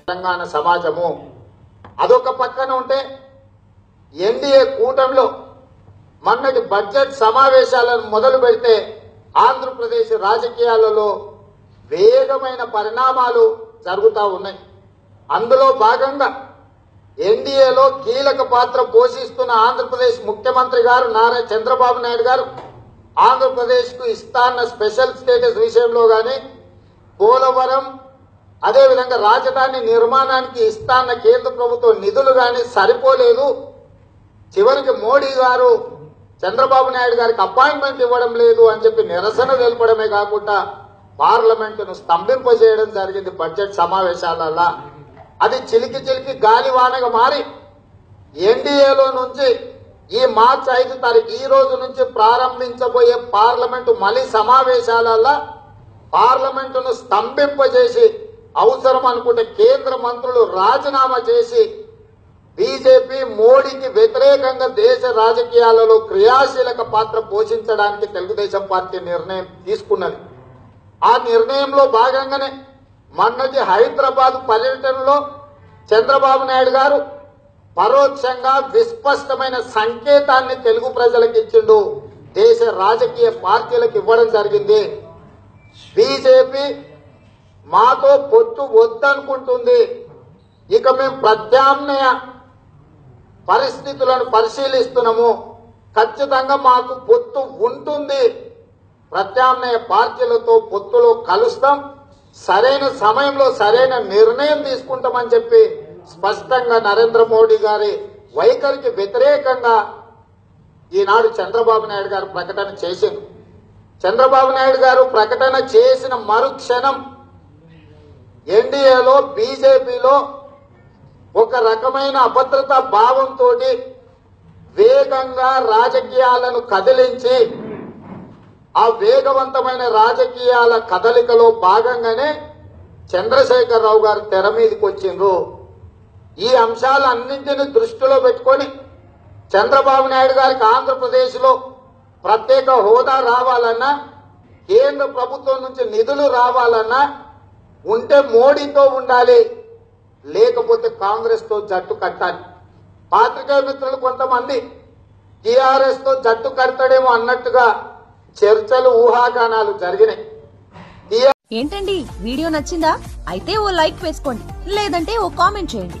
తెలంగాణ సమాజము అదొక పక్కన ఉంటే ఎన్డీఏ కూటమిలో మొన్నటి బడ్జెట్ సమావేశాలను మొదలు పెడితే ఆంధ్రప్రదేశ్ రాజకీయాలలో వేగమైన పరిణామాలు జరుగుతూ ఉన్నాయి. అందులో భాగంగా ఎన్డీఏలో కీలక పాత్ర పోషిస్తున్న ఆంధ్రప్రదేశ్ ముఖ్యమంత్రి గారు నారా చంద్రబాబు నాయుడు గారు ఆంధ్రప్రదేశ్కు ఇస్తాన్న స్పెషల్ స్టేటస్ విషయంలో కానీ పోలవరం అదేవిధంగా రాజధాని నిర్మాణానికి ఇస్తాన్న కేంద్ర ప్రభుత్వం నిధులు కానీ సరిపోలేదు. చివరికి మోడీ గారు చంద్రబాబు నాయుడు గారికి అపాయింట్మెంట్ ఇవ్వడం లేదు అని చెప్పి నిరసన తెలపడమే కాకుండా పార్లమెంటును స్తంభింపజేయడం జరిగింది బడ్జెట్ సమావేశాలలో అది చిలికి చిలికి గాలివానగా మారి ఎన్డీఏలో నుంచి ఈ మార్చి ఐదు తారీఖు ఈ రోజు నుంచి ప్రారంభించబోయే పార్లమెంటు మళ్ళీ సమావేశాలలో పార్లమెంటును స్తంభింపజేసి అవసరం అనుకుంటే కేంద్ర మంత్రులు రాజీనామా చేసి బీజేపీ మోడీకి వ్యతిరేకంగా దేశ రాజకీయాలలో క్రియాశీలక పాత్ర పోషించడానికి తెలుగుదేశం పార్టీ నిర్ణయం తీసుకున్నది. ఆ నిర్ణయంలో భాగంగానే మొన్నటి హైదరాబాద్ పర్యటనలో చంద్రబాబు నాయుడు గారు పరోక్షంగా విస్పష్టమైన సంకేతాన్ని తెలుగు ప్రజలకు ఇచ్చిండు. దేశ రాజకీయ పార్టీలకు ఇవ్వడం జరిగింది. బీజేపీ మాతో పొత్తు వద్దనుకుంటుంది. ఇక మేము ప్రత్యామ్నాయ పరిస్థితులను పరిశీలిస్తున్నాము. ఖచ్చితంగా మాకు పొత్తు ఉంటుంది. ప్రత్యామ్నాయ పార్టీలతో పొత్తులో కలుస్తాం. సరైన సమయంలో సరైన నిర్ణయం తీసుకుంటామని చెప్పి స్పష్టంగా నరేంద్ర మోడీ గారి వైఖరికి వ్యతిరేకంగా ఈనాడు చంద్రబాబు నాయుడు గారు ప్రకటన చేశారు. చంద్రబాబు నాయుడు గారు ప్రకటన చేసిన మరుక్షణం ఎన్డీఏలో బీజేపీలో ఒక రకమైన అభద్రతా భావంతో వేగంగా రాజకీయాలను కదిలించి ఆ వేగవంతమైన రాజకీయాల కదలికలో భాగంగానే చంద్రశేఖరరావు గారు తెర మీదకి వచ్చిండ్రు. ఈ అంశాలన్నింటినీ దృష్టిలో పెట్టుకొని చంద్రబాబు నాయుడు గారికి ఆంధ్రప్రదేశ్లో ప్రత్యేక హోదా రావాలన్నా కేంద్ర ప్రభుత్వం నుంచి నిధులు రావాలన్నా ఉంటే మోడీతో ఉండాలి లేకపోతే కాంగ్రెస్తో జట్టు కట్టాలి. పాత్రికేయ మిత్రులు కొంతమంది టీఆర్ఎస్తో జట్టు కడతాడేమో అన్నట్టుగా చర్చలు ఊహాగానాలు జరిగినాయి. ఏంటండి? వీడియో నచ్చిందా? అయితే ఓ లైక్ వేసుకోండి లేదంటే ఓ కామెంట్ చేయండి.